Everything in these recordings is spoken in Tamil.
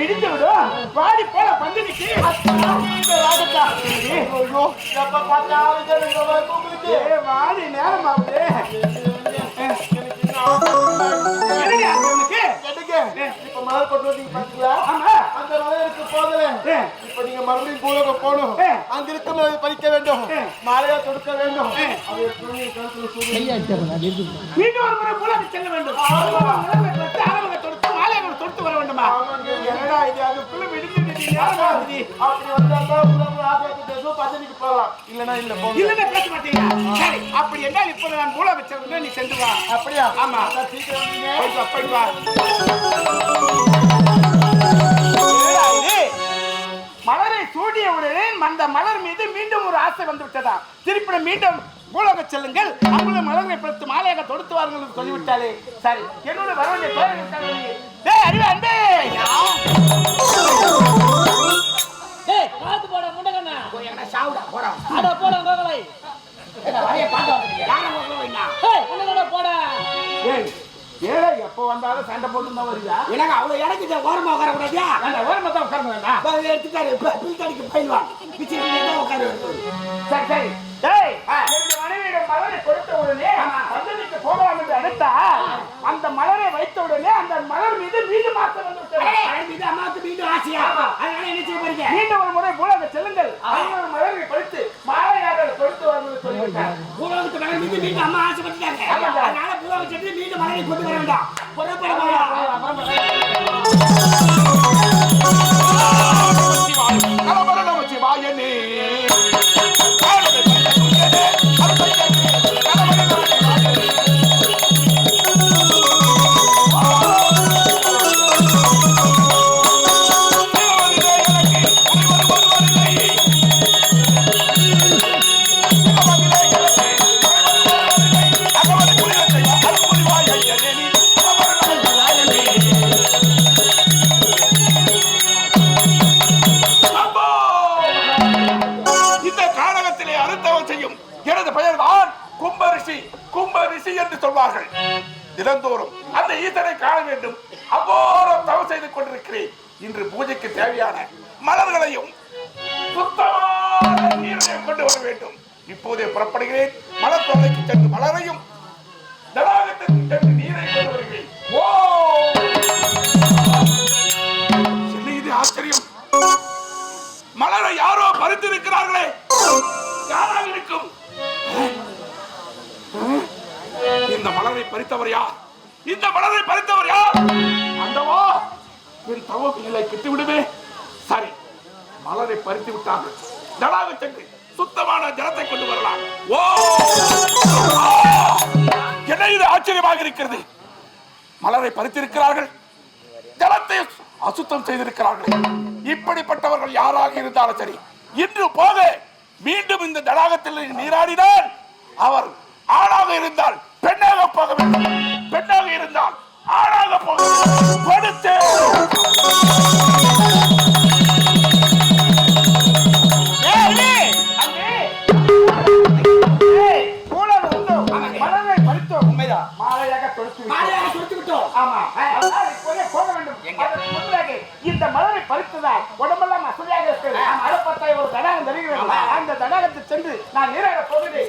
பிடித்து விடும் பாடி போல பந்தனிக்கு வாடி நேரம் ஆகுது? இப்ப மலர் கொண்டு வந்தீங்க பாத்தீங்களா. அந்த மலருக்கு போதல. இப்ப நீங்க மறுபடியும் பூலோகம் போகணும். அங்க இருக்க மலரை பறிக்க வேண்டும். மாலையா தொடுக்க வேண்டும். மீண்டும் ஒரு முறை புலக்கு செல்ல வேண்டும். வேண்டுமா என்னடா இது? அதுக்குள்ள ஆகுது அப்படி வந்தாக்கா பதவிக்கு போகலாம். இல்லனா இல்ல பேச மாட்டீங்க சரி அப்படி என்றால் இப்போது நான் மூல வச்சிருந்தேன் நீ சென்று வா. அப்படியா? ஆமா. சீக்கிரம் போயிட்டு போயிட்டு வா. மலரை சூடிய உடனே அந்த மலர் மீது மீண்டும் ஒரு ஆசை வந்து விட்டதா? திருப்பி மீண்டும் பூலோக செல்லுங்கள். அங்குள்ள மலர்களை படுத்து மாலையாக தொடுத்து வாருங்கள் சொல்லிவிட்டாலே சரி. என்னோட வர எப்போ வந்தாலும் சண்டை போட்டு தான் வருதா எனக்கு அவ்வளவு எனக்கு ஓரமா உட்கார கூடாதா அந்த ஓரமா தான் உட்கார வேண்டாம் எடுத்துட்டாரு பில்தடிக்கு பயில்வான் உட்கார சரி சரி. மனைவியிடம் மலரை கொடுத்த உடனே பந்தனிக்கு போகலாம் என்று அழைத்தா அந்த மலரை வைத்த உடனே அந்த மலர் மீது மீண்டும் ஆசை வந்து. மீது அம்மாவுக்கு மீண்டும் ஆசையா? அதனால என்ன செய்ய போறீங்க? மீண்டும் ஒரு முறை பூலோக செல்லுங்கள் அங்கே ஒரு மலரை கொடுத்து மாலையாக கொடுத்து வரணும்னு சொல்லிவிட்டார். பூலோகத்து மலர் மீது மீண்டும் அம்மா ஆசைப்பட்டுட்டாங்க. அதனால பூலோக சென்று மீண்டும் மலரை கொண்டு வர வேண்டாம் இந்த கும்ப என்று சொல்வார்கள். தினந்தோறும் அந்த ஈசனை காண வேண்டும். அவ்வளோ தவம் செய்து கொண்டிருக்கிறேன். இன்று பூஜைக்கு தேவையான மலர்களையும் சுத்தமான நீரையும் கொண்டு வர வேண்டும். இப்போதே புறப்படுகிறேன். மலர் தொலைக்கு சென்று மலரையும் தடாகத்திற்கு சென்று நீரை கொண்டு வருகிறேன். ஓ! என்ன இது ஆச்சரியம். மலரை யாரோ பறித்திருக்கிறார்களே. யாராக இருக்கும்? இந்த மலரை பறித்தவர் யார்? இந்த மலரை பறித்தவர் யார்? அந்தவா என் தவ நிலை கெட்டு விடுமே சரி மலரை பறித்து விட்டார்கள். ஜலாக சென்று சுத்தமான ஜலத்தை கொண்டு வரலாம் ஓ! என்ன இது ஆச்சரியமாக இருக்கிறது? மலரை பறித்திருக்கிறார்கள். ஜலத்தை அசுத்தம் செய்திருக்கிறார்கள். இப்படிப்பட்டவர்கள் யாராக இருந்தாலும் சரி இன்று போக மீண்டும் இந்த தடாகத்தில் நீராடினால் அவர் ஆணாக இருந்தால் பெண்ணாக போக வேண்டும். பெண்ணாக இருந்தால் ஆணாக போக படுத்து. இந்த மலரை பறித்ததால் உடம்பெல்லாம் அசதியாக இருக்கிறது. அதை பார்த்தா ஒரு தடாகம் தெரிகிறது. அந்த தடாகத்தை சென்று நான் நீராட போகிறேன்.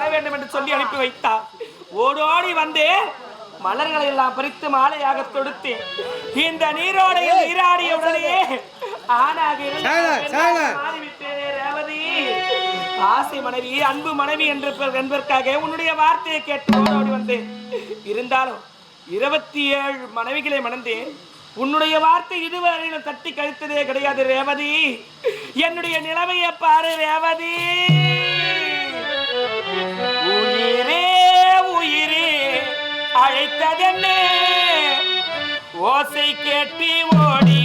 வர வேண்டும் என்று சொல்லி அனுப்பி வைத்தார். ஓடோடி வந்து மலர்களை எல்லாம் பறித்து மாலையாக தொடுத்து இந்த நீரோடையில் நீராடிய உடனே ஆணாக மாறிவிட்டேனே ரேவதி. ஆசை மனைவி அன்பு மனைவி என்று என்பதற்காக உன்னுடைய வார்த்தையை கேட்டு ஓடோடி வந்தேன் இருந்தாலும் இருபத்தி ஏழு மனைவிகளை மணந்தேன். உன்னுடைய வார்த்தை இதுவரையிலும் தட்டி கழித்ததே கிடையாது ரேவதி. என்னுடைய நிலைமையை பாரு ரேவதி. உயிரே உயிரே அழைத்ததென்ன? ஓசை கேட்டி ஓடி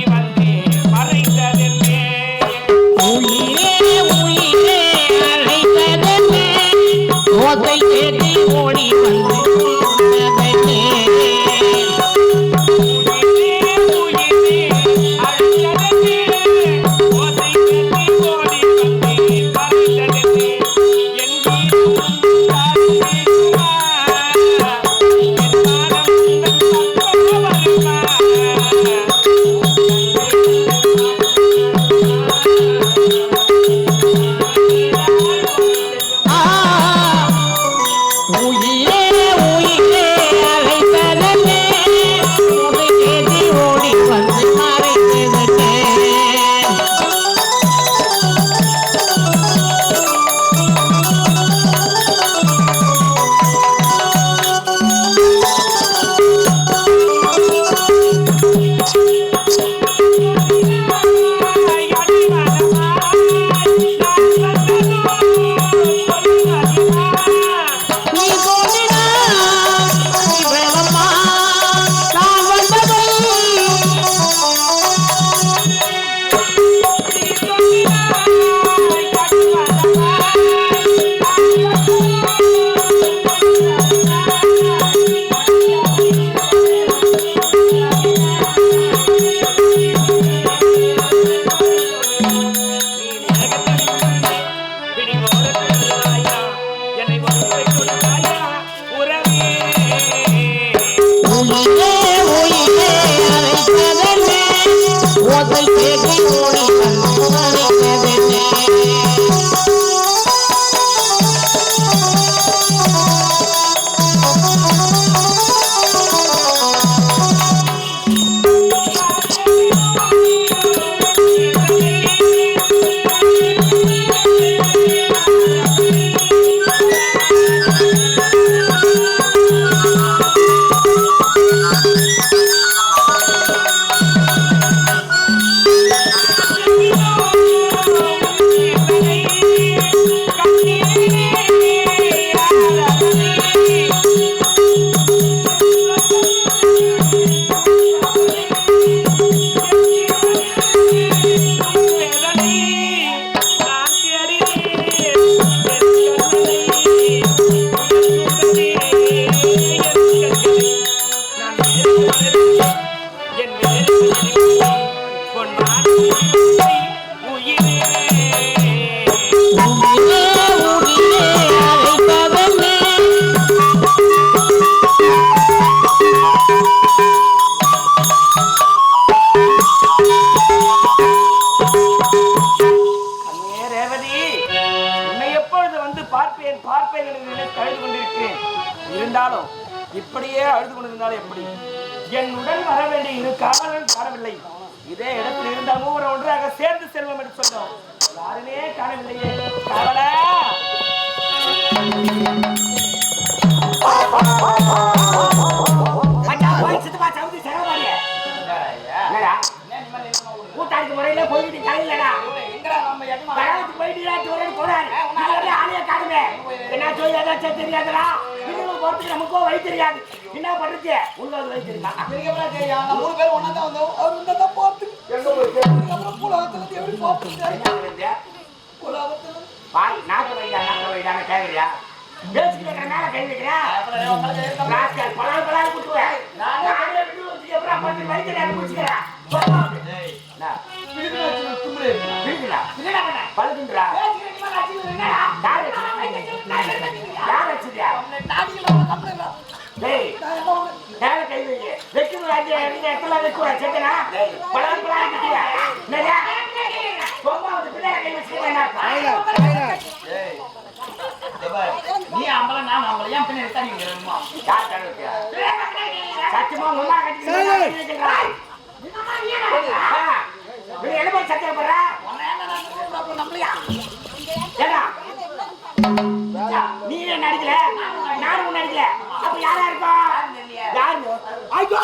இடத்தில் இருந்த மூவரை ஒன்றாக சேர்ந்து செல்வோம் என்று சொன்னோம் யாருமே காணவில்லையே காவலா கூட்டாளிக்கு முறையில போயிட்டு போயிட்டு போறாரு. இது என்ன சொல்லி ஏதாச்சும் தெரியாதுடா. போறதுக்கு நமக்கும் வழி தெரியாது. என்ன பண்றது? உங்களுக்கு வழி தெரியுமா? நாக்கு வைடா, நாக்கு வைடான்னு கேக்குறியா? பேசிக்கிட்டு கை வைக்கிறியா? பலால் பலால் குத்துவேன். நானே விட்டு வச்சுட்டு அப்புறம் பத்து வழி தெரியாம குடிச்சுக்கிறேன். பழுதுன்றா. யார் டேய், மேல கை பலால் குத்துவேன். என்னடா? சும்மா வந்து பின்னாடி கை வச்சுக்கிறேன் என்ன? நீ அம்பல நான் அம்பல ஏன் நீங்க யார் சத்தியமா முன்னா கட்டி நீ என்ன போய் சத்தியம் பண்ற? நீ நடிக்கல நானும் நடிக்கல அப்ப யாரா இருக்கும் யாரு ஐயோ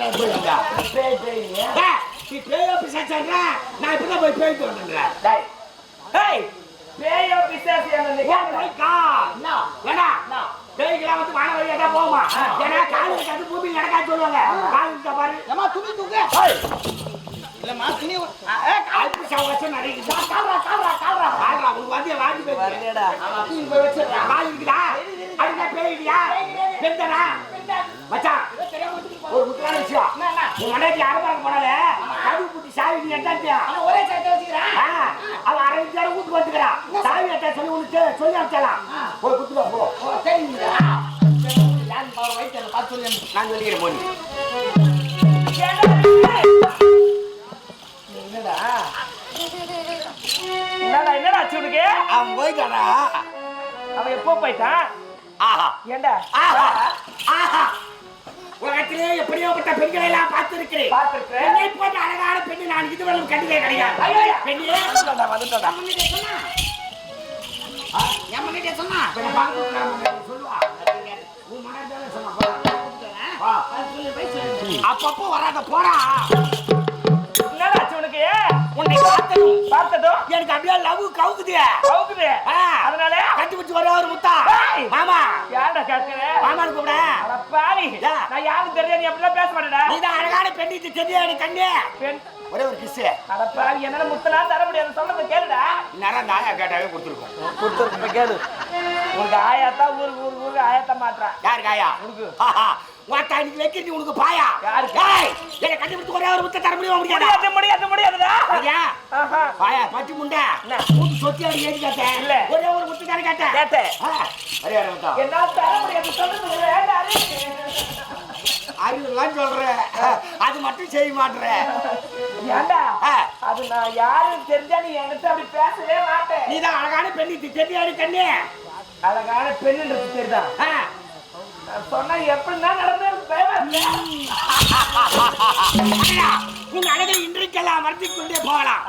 என்னது கொட்டா பின்னாடி போய் வந்தா பேய் பேய் நீ பேயோ பிசாச்சன்ற நான் இப்பதான் போய் டேய் டேய் பேயோ பிசாசு என்ன வேணா பேய்களாம் வந்து வான வழியா தான் போகுமா ஏன்னா கால் நடக்காது சொல்லுவாங்க கால் பாரு ஏமா துணி தூக்கு இல்லம்மா துணி கால் பிசா வச்சு நடக்குது கால்ரா கால்ரா கால்ரா கால்ரா வரலடா ஆமா தூக்கி போய் கால் பேய் இல்லையா பெந்தனா மச்சான் ஒரு முக்கியமான விஷயம். உன் மனைவி அரபாங்க போனாலே கது புட்டி சாவி எட்டாச்சியா ஒரே சேர்த்து வச்சுக்கிறேன் அவன் அரை நேரம் வீட்டுக்கு வந்துக்கிறான் சாவி எட்டா சொல்லி உனக்கு சொல்லி அனுப்பிச்சலாம். போய் குத்துவா போ. நான் சொல்லிக்கிறேன் போனி என்னடா? என்னடா ஆச்சு உனக்கு? அவன் எப்போ போயிட்டான்? ஆஹா. ஏண்டா? ஆஹா. ஆஹா. உலகத்திலே எப்படியோப்பட்ட பெண்களை எல்லாம் பார்த்திருக்கிறேன். என்னை அழகான பெண்ணு நான் இதுவரையும் கண்டதே கிடையாது. சொன்னா. சொல்லுவா. உன் மனைவி சொன்னா. அப்பப்போ வராத உன்னை பார்த்ததும் பார்த்ததும் எனக்கு அப்படியே லவ் கவுக்குது. கவுக்குது. அதனால? கட்டி பிடிச்சி வர ஒரு முத்தா. மாமா. யாரடா கேட்கிற? மாமான்னு கூப்பிட. பாவி. நான் யாரும் தெரியாது நீ அப்படிலாம் பேச மாட்டேடா. அழகான பெண்ணிட்டு தெரியாது கண்ணு. பெண். ஒரே ஒரு கிஸ் அட பாவி என்னால முத்தலாம் தர முடியாது. சொல்றத கேளுடா. நேரம் ஆயா கேட்டாவே கொடுத்துருக்கோம். கேளு. உனக்கு ஆயாத்தா ஊருக்கு ஊருக்கு ஊருக்கு ஆயாத்தா மாட்டான் யாருக்கு ஆயா? உனக்கு. வாத்தா இன்னைக்கு வைக்கிறது உனக்கு பாயா? என்னை கண்டுபிடிச்சு ஒரே ஒரு முத்த தர முடியுமா முடியாதா முடியாது முடியாது முடியாதுடா. ஐயா ஆஹா. பாயா பட்டி முண்டை. என்ன? மூட்டு சொத்தி அடி ஏறி கேட்டேன். இல்ல. ஒரே ஒரு முத்து தானே கேட்டேன். கேட்டேன். தர முடியாது அறிவுலாம் சொல்ற. அது மட்டும் செய்ய மாட்டுற. ஏண்டா. அது நான் யாரும் தெரிஞ்சா நீ என்கிட்ட அப்படி பேசவே மாட்டேன். நீதான் அழகான பெண்ணிட்டு தெரியாது கண்ணு. அழகான பெண்ணுன்றது தெரியுதான் சொன்னா எப்படின்னா நடந்தது உன் அழகை இன்றைக்கெல்லாம் மறந்து கொண்டே போகலாம்